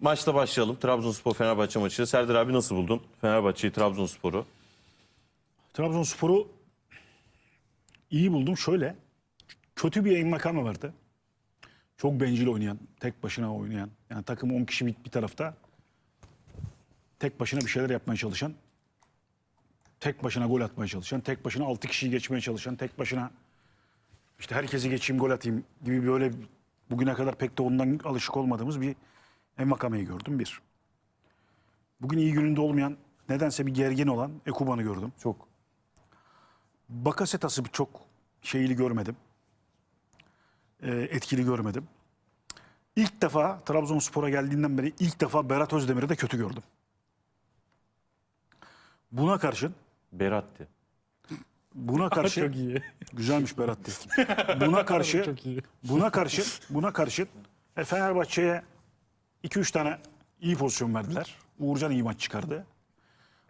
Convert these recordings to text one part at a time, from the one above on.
maçla başlayalım. Trabzonspor Fenerbahçe maçı. Serdar abi nasıl buldun Fenerbahçe'yi, Trabzonspor'u? Trabzonspor'u iyi buldum. Şöyle kötü bir yayın makamı vardı. Çok bencil oynayan, tek başına oynayan. Yani takım 10 kişi bir, bir tarafta. Tek başına bir şeyler yapmaya çalışan. Tek başına gol atmaya çalışan. Tek başına 6 kişiyi geçmeye çalışan. Tek başına işte herkesi geçeyim gol atayım gibi böyle bugüne kadar pek de ondan alışık olmadığımız bir Envakame'yi gördüm bir. Bugün iyi gününde olmayan nedense bir gergin olan Ekuban'ı gördüm. Çok. Bakasetas'ı çok şeyli görmedim. Ee, etkili görmedim. İlk defa Trabzonspor'a geldiğinden beri ilk defa Berat Özdemir'i de kötü gördüm. Buna karşın Beratti. buna karşı Çok iyi. güzelmiş Berat diye. Buna karşı Çok iyi. buna karşı buna karşı e, Fenerbahçe'ye 2-3 tane iyi pozisyon verdiler. Uğurcan iyi maç çıkardı.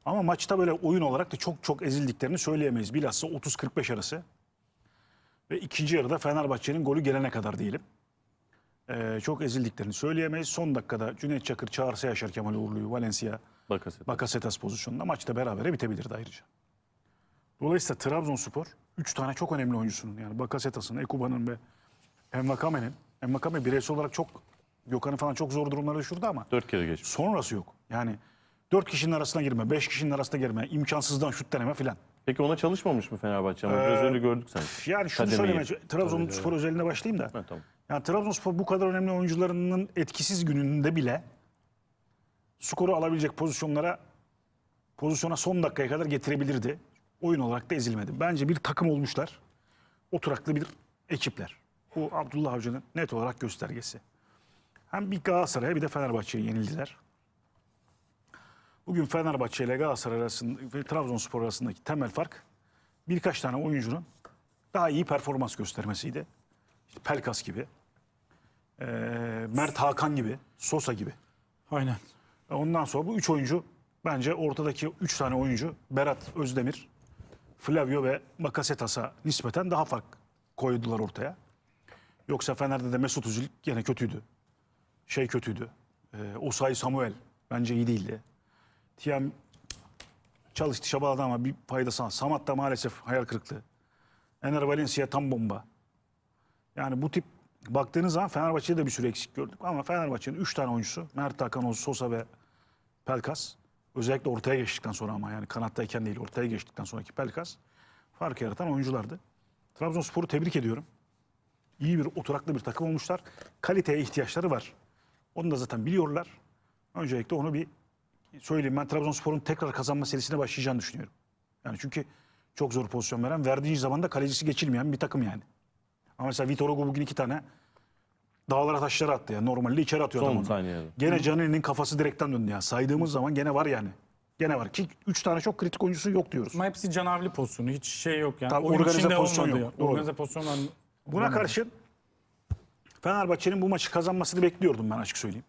Ama maçta böyle oyun olarak da çok çok ezildiklerini söyleyemeyiz. Bilhassa 30-45 arası. Ve ikinci yarıda Fenerbahçe'nin golü gelene kadar diyelim. Ee, çok ezildiklerini söyleyemeyiz. Son dakikada Cüneyt Çakır çağırsa Yaşar Kemal Uğurlu'yu Valencia Bakasetas. Bakasetas pozisyonunda maçta berabere bitebilirdi ayrıca. Dolayısıyla Trabzonspor 3 tane çok önemli oyuncusunun yani Bakasetas'ın, Ekuba'nın ve Envakame'nin. Envakame bireysel olarak çok Gökhan'ı falan çok zor durumlara düşürdü ama Dört kere geçmiş. sonrası yok. Yani 4 kişinin arasına girme, 5 kişinin arasına girme, imkansızdan şut deneme filan. Peki ona çalışmamış mı Fenerbahçe? Ama biraz öyle gördük sanki. Yani şunu Kademeyi. söylemeye Trabzonspor özelinde başlayayım da. Ha, tamam. Yani Trabzonspor bu kadar önemli oyuncularının etkisiz gününde bile skoru alabilecek pozisyonlara pozisyona son dakikaya kadar getirebilirdi. Oyun olarak da ezilmedi. Bence bir takım olmuşlar. Oturaklı bir ekipler. Bu Abdullah Avcı'nın net olarak göstergesi. Hem bir Galatasaray'a bir de Fenerbahçe'ye yenildiler. Bugün Fenerbahçe ile Galatasaray arasında ve Trabzonspor arasındaki temel fark birkaç tane oyuncunun daha iyi performans göstermesiydi. İşte Pelkas gibi, eee, Mert Hakan gibi, Sosa gibi. Aynen. Ondan sonra bu üç oyuncu bence ortadaki üç tane oyuncu Berat Özdemir, Flavio ve Bakasetas'a nispeten daha fark koydular ortaya. Yoksa Fener'de de Mesut Özil gene kötüydü. Şey kötüydü. Ee, Osayi Samuel bence iyi değildi. Tiam çalıştı çabaladı ama bir faydası. Samat da maalesef hayal kırıklığı. Ener Valencia tam bomba. Yani bu tip baktığınız zaman Fenerbahçe'de de bir sürü eksik gördük. Ama Fenerbahçe'nin 3 tane oyuncusu Mert Hakan, Sosa ve Pelkas. Özellikle ortaya geçtikten sonra ama yani kanattayken değil ortaya geçtikten sonraki Pelkas fark yaratan oyunculardı. Trabzonspor'u tebrik ediyorum. İyi bir oturaklı bir takım olmuşlar. Kaliteye ihtiyaçları var. Onu da zaten biliyorlar. Öncelikle onu bir söyleyeyim. Ben Trabzonspor'un tekrar kazanma serisine başlayacağını düşünüyorum. Yani çünkü çok zor pozisyon veren, verdiği zaman da kalecisi geçilmeyen bir takım yani. Ama mesela Vitor Hugo bugün iki tane dağlara taşlara attı ya. Normalde içeri atıyor Son adam onu. saniyede. Gene Canini'nin kafası direkten döndü ya. Saydığımız zaman gene var yani. Gene var. Ki üç tane çok kritik oyuncusu yok diyoruz. Ama hepsi canavli pozisyonu. Hiç şey yok yani. Tabii Oyun organize içinde pozisyon olmadı yok. ya. Doğru. Organize pozisyon. Buna karşın Fenerbahçe'nin bu maçı kazanmasını bekliyordum ben açık söyleyeyim.